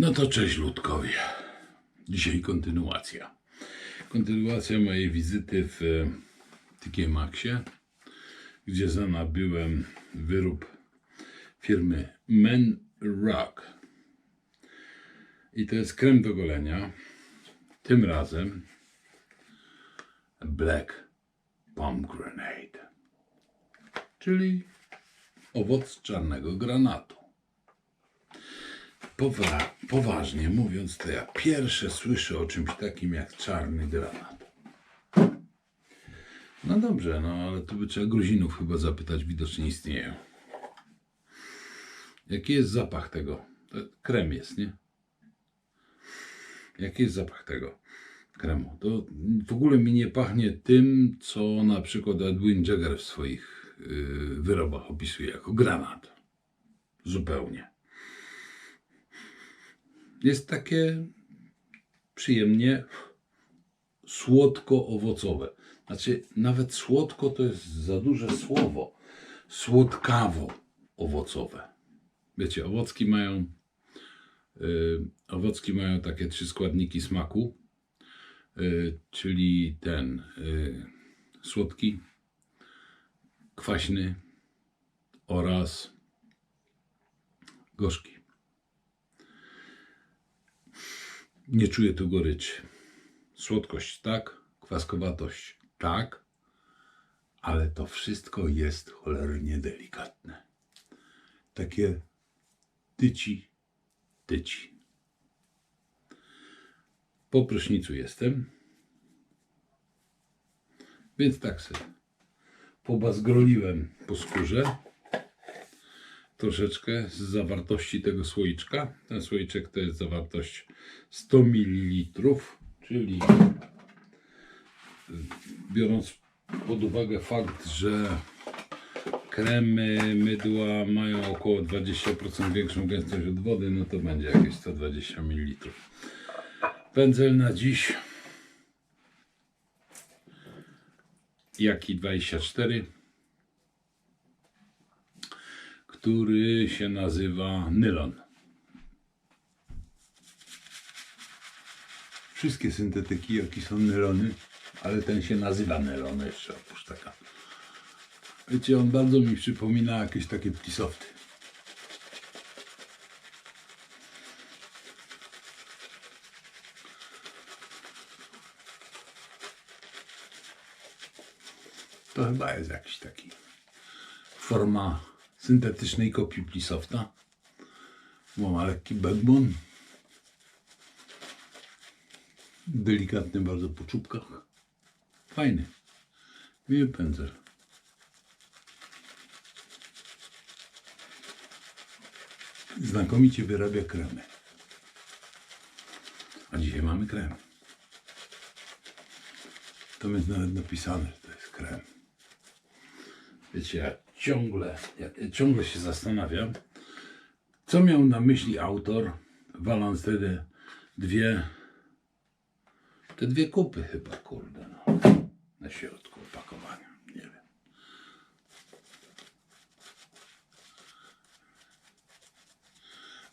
No to cześć ludkowie. Dzisiaj kontynuacja. Kontynuacja mojej wizyty w e, TK Maxie, gdzie zanabyłem wyrób firmy Men Rock. I to jest krem do golenia. Tym razem Black Pomegranate, czyli owoc czarnego granatu. Powa- poważnie mówiąc, to ja pierwsze słyszę o czymś takim jak czarny granat. No dobrze, no ale tu by trzeba Gruzinów chyba zapytać, widocznie istnieją. Jaki jest zapach tego? To krem jest, nie? Jaki jest zapach tego kremu? To w ogóle mi nie pachnie tym, co na przykład Edwin Jagger w swoich yy, wyrobach opisuje jako granat. Zupełnie jest takie przyjemnie słodko-owocowe. Znaczy, nawet słodko to jest za duże słowo. Słodkawo-owocowe. Wiecie, owocki mają, y, owocki mają takie trzy składniki smaku, y, czyli ten y, słodki, kwaśny oraz gorzki. Nie czuję tu goryczy. Słodkość tak, kwaskowatość tak, ale to wszystko jest cholernie delikatne. Takie tyci, tyci. Po prysznicu jestem, więc tak sobie pobazgroliłem po skórze troszeczkę z zawartości tego słoiczka. Ten słoiczek to jest zawartość 100 ml, czyli biorąc pod uwagę fakt, że kremy, mydła mają około 20% większą gęstość od wody, no to będzie jakieś 120 ml. Pędzel na dziś Jaki 24 który się nazywa nylon. Wszystkie syntetyki, jakie są nylony, ale ten się nazywa nylon jeszcze oprócz taka. Wiecie, on bardzo mi przypomina jakieś takie ptisofty. To chyba jest jakiś taki forma syntetycznej kopii Plisofta. Bo ma lekki backbone. Delikatny bardzo po czubkach. Fajny. Miły pędzel. Znakomicie wyrabia kremy. A dzisiaj mamy krem. To jest nawet napisane, że to jest krem. Wiecie, ciągle, ja ciągle się zastanawiam, co miał na myśli autor, waląc te dwie, te dwie kupy chyba, kurde, no, na środku opakowania, nie wiem.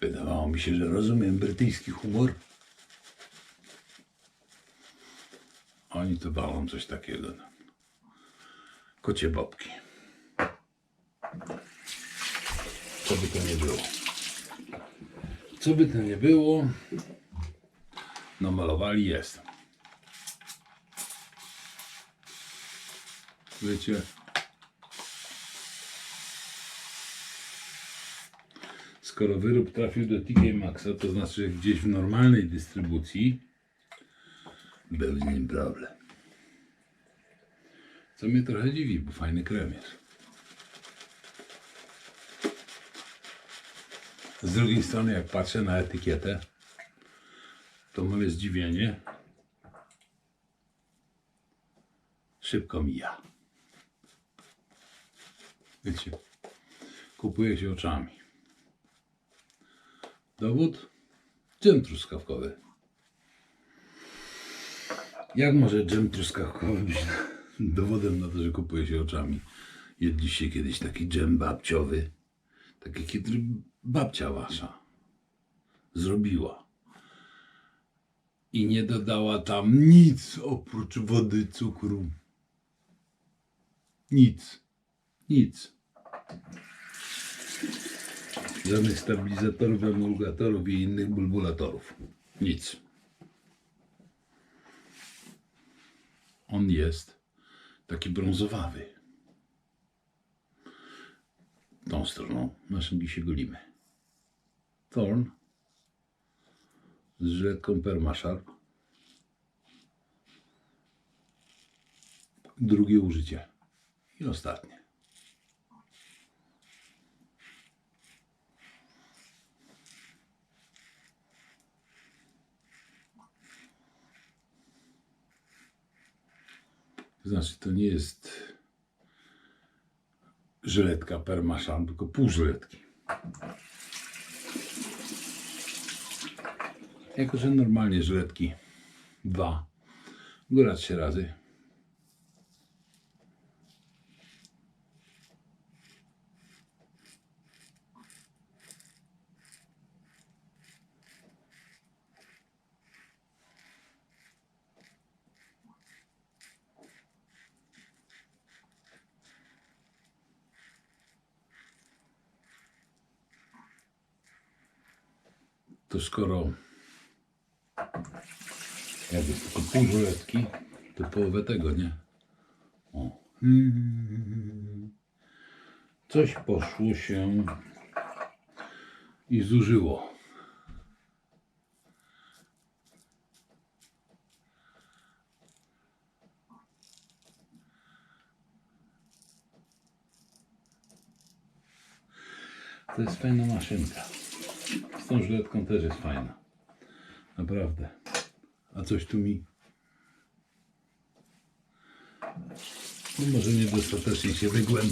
Wydawało mi się, że rozumiem brytyjski humor. Oni to walą coś takiego. No. Kocie bobki. Co by to nie było. Co by to nie było, namalowali jest. Wiecie, skoro wyrób trafił do TK Maxa, to znaczy, że gdzieś w normalnej dystrybucji był z nim problem. Co mnie trochę dziwi, bo fajny krem jest. Z drugiej strony, jak patrzę na etykietę, to moje zdziwienie szybko mija. Wiecie, kupuje się oczami. Dowód? Dżem truskawkowy. Jak może dżem truskawkowy być dowodem na to, że kupuje się oczami? Jedliście kiedyś taki dżem babciowy, taki, kiedy babcia wasza zrobiła. I nie dodała tam nic oprócz wody, cukru. Nic. Nic. Żadnych stabilizatorów, emulgatorów i innych bulbulatorów. Nic. On jest taki brązowawy. Tą stroną naszym się golimy. Thorn z żyletką Permasharp. Drugie użycie. I ostatnie. Znaczy, to nie jest żyletka Permaszan, tylko pół żyletki. Jako, że normalnie żyletki dwa, góra trzy razy. To skoro jakby tylko pół żyletki, to połowę tego, nie? O. Coś poszło się i zużyło. To jest fajna maszynka. Z tą żyletką też jest fajna. Naprawdę. Coś tu mi. No może niedostatecznie się wygłem.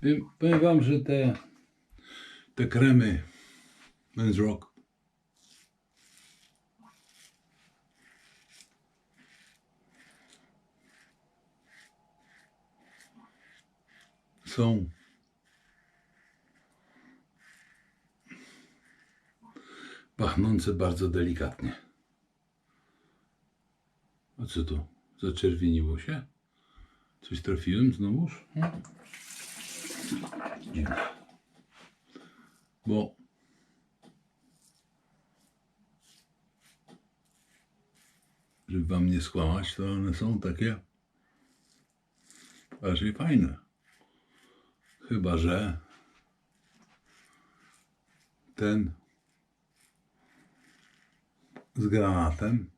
Powiem- wam, że te, te kremy Men's Rock są pachnące bardzo delikatnie. A co to? Zaczerwieniło się? Coś trafiłem znowuż? Hmm? Dziwne. Bo żeby wam nie skłamać, to one są takie raczej fajne. Chyba, że ten z granatem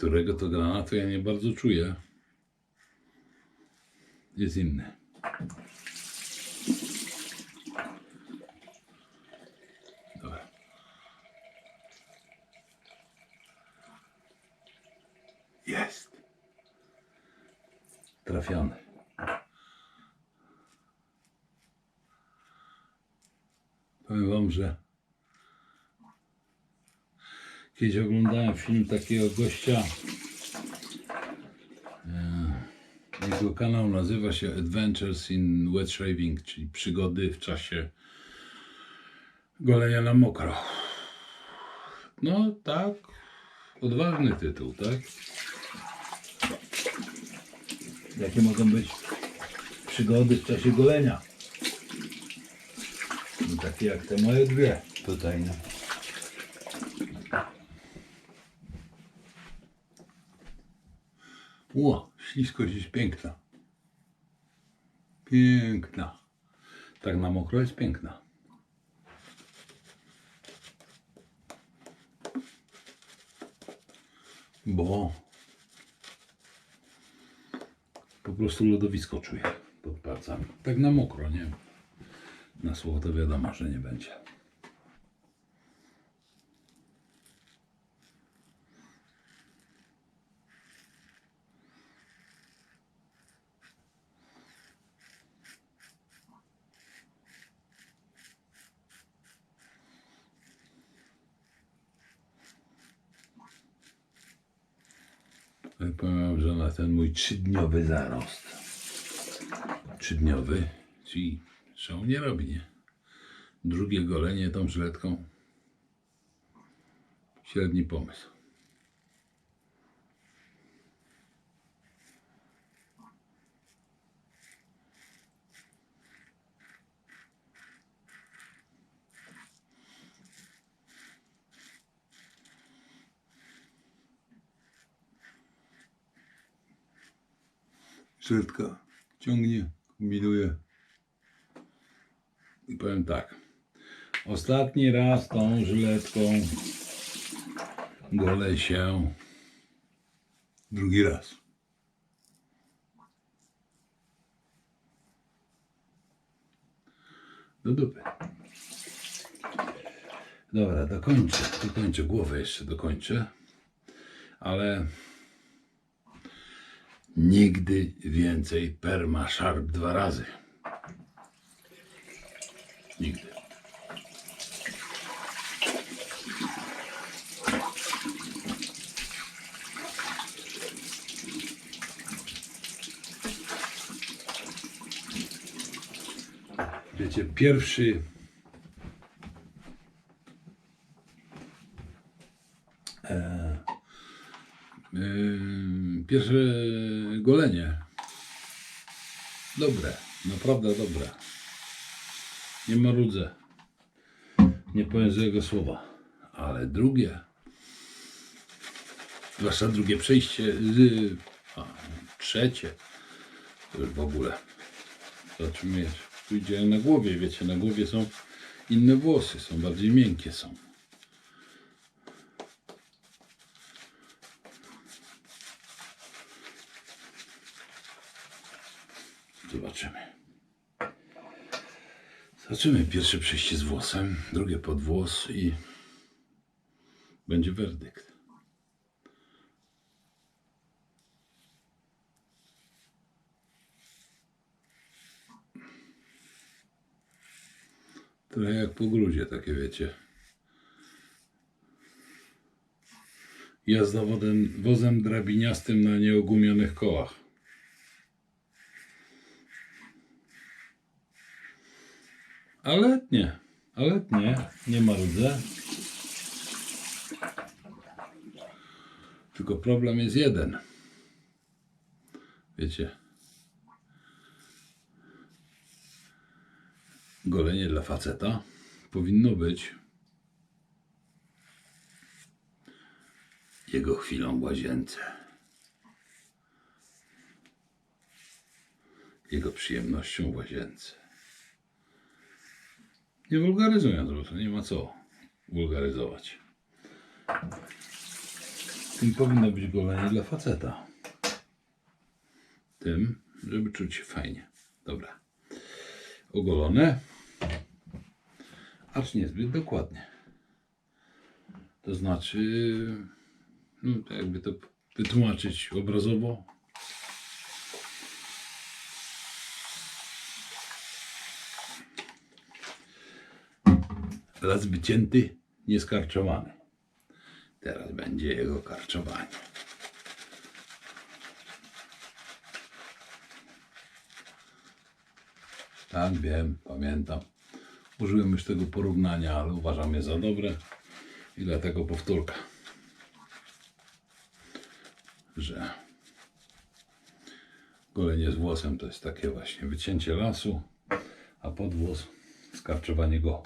którego to granatu ja nie bardzo czuję, jest inny. Dobra. Jest. Trafiony. Powiem wam, że Kiedyś oglądałem film takiego gościa. e, Jego kanał nazywa się Adventures in Wet Shaving, czyli przygody w czasie golenia na mokro. No tak, odważny tytuł, tak? Jakie mogą być przygody w czasie golenia? No, takie jak te moje dwie tutaj, no. Ło, śliskość jest piękna. Piękna. Tak na mokro jest piękna. Bo po prostu lodowisko czuję pod palcami. Tak na mokro, nie? Na słowo to wiadomo, że nie będzie. Powiem, że na ten mój trzydniowy zarost. Trzydniowy, czyli szału nie robi, nie? Drugie golenie tą żyletką. Średni pomysł. Żyletka ciągnie, kombinuje. I powiem tak. Ostatni raz tą żyletką golę się drugi raz. Do dupy. Dobra, dokończę. Dokończę głowę jeszcze dokończę. Ale nigdy więcej perma sharp dwa razy. Nigdy. Wiecie, pierwszy e, Yy, pierwsze golenie. Dobre, naprawdę dobre. Nie marudzę. Nie powiem złego słowa. Ale drugie, zwłaszcza drugie przejście, a, trzecie, to już w ogóle. Zobaczymy, jak pójdzie na głowie. Wiecie, na głowie są inne włosy, są bardziej miękkie są. Zobaczymy. Zobaczymy. Pierwsze przejście z włosem, drugie pod włos i będzie werdykt. Trochę jak po grudzie, takie wiecie. Jazda wodem, wozem drabiniastym na nieogumionych kołach. Ale nie, ale nie, nie marudzę. Tylko problem jest jeden. Wiecie, golenie dla faceta powinno być jego chwilą w łazience. Jego przyjemnością w łazience. Nie wulgaryzując, bo to nie ma co wulgaryzować. Tym powinno być golenie dla faceta. Tym, żeby czuć się fajnie. Dobra. Ogolone. Acz niezbyt dokładnie. To znaczy, no jakby to wytłumaczyć obrazowo, raz wycięty, nieskarczowany. Teraz będzie jego karczowanie. Tak, wiem, pamiętam. Użyłem już tego porównania, ale uważam je za dobre i dlatego powtórka. Że golenie z włosem to jest takie właśnie wycięcie lasu, a podwłos skarczowanie go.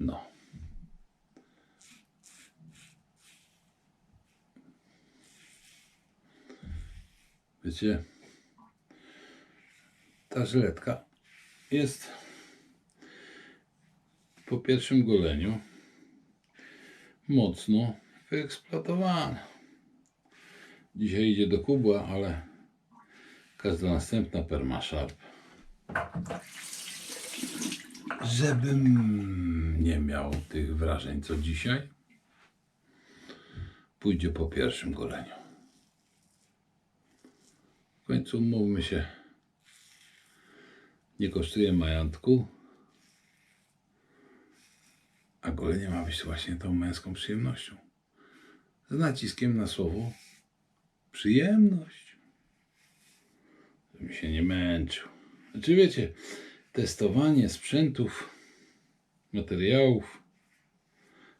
No. Wiecie, ta żyletka jest po pierwszym goleniu mocno wyeksploatowane. Dzisiaj idzie do kubła, ale każda następna permaszarp. Żebym nie miał tych wrażeń co dzisiaj, pójdzie po pierwszym goleniu. Końcu umówmy się, nie kosztuje majątku, a golenie ma być właśnie tą męską przyjemnością. Z naciskiem na słowo przyjemność. Żebym się nie męczył. Znaczy wiecie, testowanie sprzętów, materiałów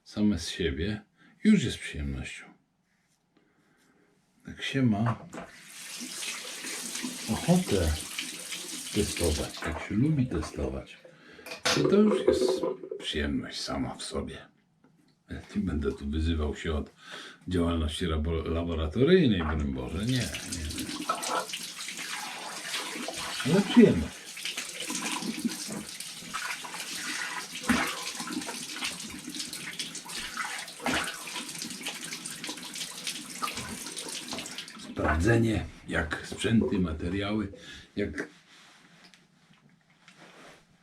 same z siebie już jest przyjemnością. Jak się ma ochotę testować, jak się lubi testować, to to już jest przyjemność sama w sobie. Nie będę tu wyzywał się od działalności labo- laboratoryjnej, broń Boże, nie, nie. Ale przyjemność. Sprawdzenie, jak sprzęty, materiały, jak,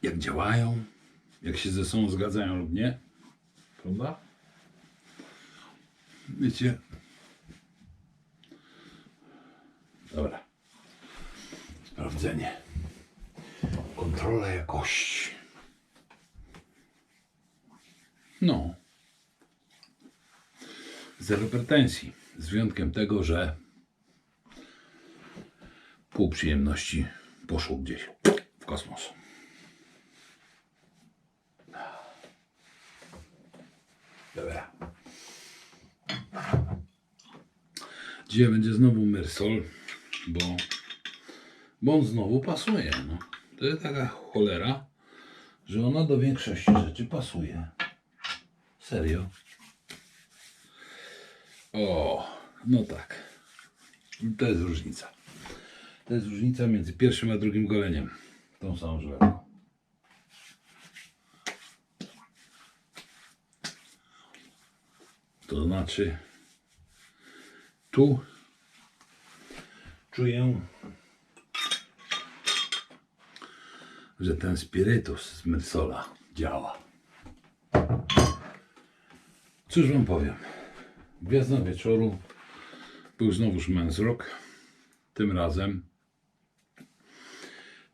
jak działają, jak się ze sobą zgadzają lub nie. Prawda? Wiecie. Dobra. Sprawdzenie. Kontrola jakości. No. Zero pretensji. Z wyjątkiem tego, że pół przyjemności poszło gdzieś w kosmos. Dobra. Dzisiaj będzie znowu Mersol, bo, bo on znowu pasuje. No. To jest taka cholera, że ona do większości rzeczy pasuje. Serio. O, no tak. To jest różnica. To jest różnica między pierwszym a drugim goleniem. Tą samą żelazką. To znaczy, tu czuję, że ten spirytus z Mersola działa. Cóż wam powiem. Gwiazda wieczoru był znowuż Men's Rock. Tym razem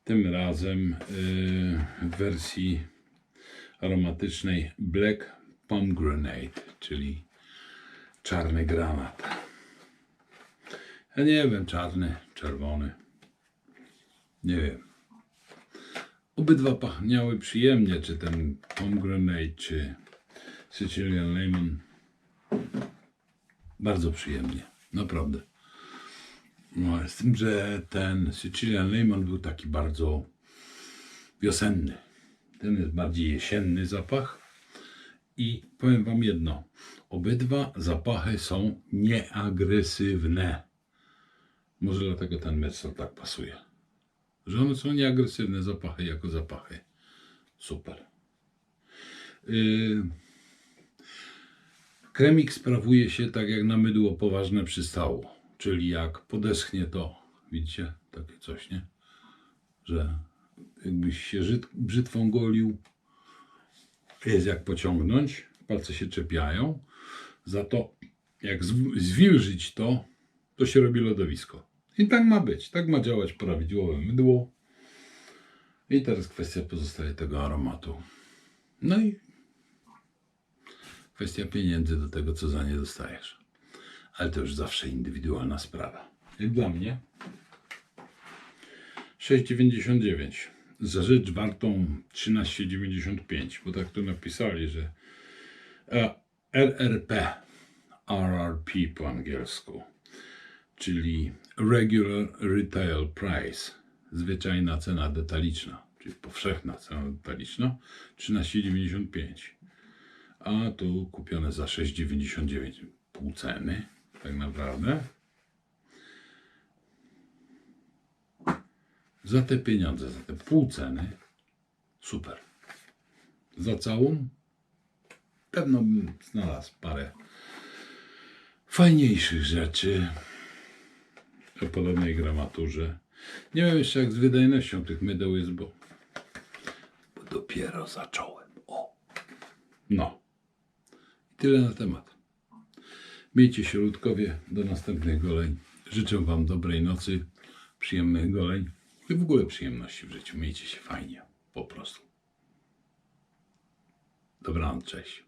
tym razem yy, w wersji aromatycznej Black Pomegranate, czyli czarny granat. Ja nie wiem, czarny, czerwony. Nie wiem. Obydwa pachniały przyjemnie, czy ten pomegranate, czy Sicilian lemon. Bardzo przyjemnie, naprawdę. No, z tym, że ten Sicilian lemon był taki bardzo wiosenny. Ten jest bardziej jesienny zapach. I powiem Wam jedno. Obydwa zapachy są nieagresywne. Może dlatego ten Metzl tak pasuje. Że one są nieagresywne zapachy jako zapachy. Super. Yy, Kremik sprawuje się tak jak na mydło poważne przystało. Czyli jak podeschnie to, widzicie, takie coś, nie? Że jakbyś się brzytwą golił, jest jak pociągnąć, palce się czepiają. Za to jak zw- zwilżyć to, to się robi lodowisko. I tak ma być, tak ma działać prawidłowe mydło. I teraz kwestia pozostaje tego aromatu. No i kwestia pieniędzy do tego, co za nie dostajesz. Ale to już zawsze indywidualna sprawa. Jak dla mnie? 6,99 za rzecz wartą 13,95, bo tak tu napisali, że e, RRP, RRP po angielsku, czyli Regular Retail Price, zwyczajna cena detaliczna, czyli powszechna cena detaliczna, 13,95 a tu kupione za 6,99 pół ceny, tak naprawdę. Za te pieniądze, za te pół ceny, super. Za całą pewno bym znalazł parę fajniejszych rzeczy o podobnej gramaturze. Nie wiem jeszcze jak z wydajnością tych mydeł jest, bo, bo dopiero zacząłem. O. No. Tyle na temat. Miejcie się ludkowie do następnych goleń. Życzę Wam dobrej nocy, przyjemnych goleń i w ogóle przyjemności w życiu. Miejcie się fajnie, po prostu. Dobranoc, cześć.